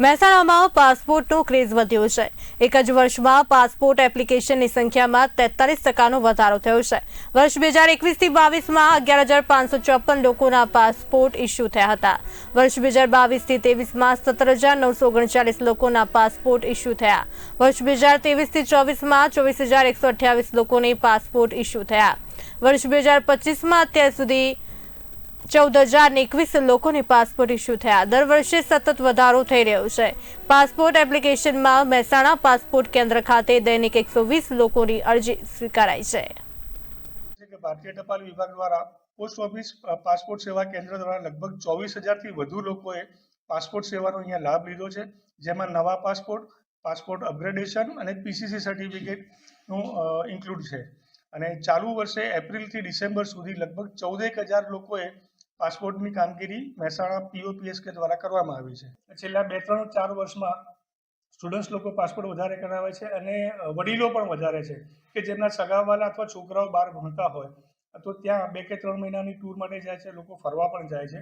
મહેસાણામાં પાસપોર્ટનો ક્રેઝ વધ્યો છે. એક જ વર્ષમાં પાસપોર્ટ એપ્લિકેશનની સંખ્યામાં તેતાલીસ ટકાનો વધારો થયો છે. વર્ષ બે હજાર એકવીસથી બાવીસમાં અગિયાર હજાર પાંચસો ચોપન લોકોના પાસપોર્ટ ઇસ્યુ થયા હતા. વર્ષ બે હજાર બાવીસથી ત્રેવીસમાં સત્તર હજાર નવસો ઓગણચાલીસ લોકોના પાસપોર્ટ ઇસ્યુ થયા. વર્ષ બે હજાર ત્રેવીસથી ચોવીસમાં ચોવીસ હજાર એકસો અઠ્યાવીસ લોકોને પાસપોર્ટ ઇસ્યુ થયા. વર્ષ બે હજાર પચીસમાં અત્યાર સુધી ચૌદ હજાર એકવીસ લોકોને પાસપોર્ટ ઇસ્યુ થયા. દર વર્ષે સતત વધારો થઈ રહ્યો છે. પાસપોર્ટ એપ્લિકેશનમાં મહેસાણા પાસપોર્ટ કેન્દ્ર ખાતે દૈનિક એકસો વીસ લોકોની અરજી સ્વીકારાઈ છે. ભારતીય ટપાલ વિભાગ દ્વારા પોસ્ટ ઓફિસ પાસપોર્ટ સેવા કેન્દ્ર દ્વારા લગભગ ચોવીસ હજારથી વધુ લોકોએ પાસપોર્ટ સેવાનો અહીંયા લાભ લીધો છે. જેમાં નવા પાસપોર્ટ પાસપોર્ટ અપગ્રેડેશન અને પીસીસી સર્ટિફિકેટનું ઇન્ક્લુડ છે. અને ચાલુ વર્ષે એપ્રિલથી ડિસેમ્બર સુધી લગભગ ચૌદેક હજાર લોકોએ પાસપોર્ટની કામગીરી મહેસાણા પીઓપીએસકે દ્વારા કરવામાં આવી છે. છેલ્લા બે ત્રણ ચાર વર્ષમાં સ્ટુડન્ટ્સ લોકો પાસપોર્ટ વધારે કરાવે છે અને વડીલો પણ વધારે છે કે જેમના સગાવાલા અથવા છોકરાઓ બહાર ભણતા હોય. તો ત્યાં બે કે ત્રણ મહિનાની ટૂર માટે જાય છે, લોકો ફરવા પણ જાય છે.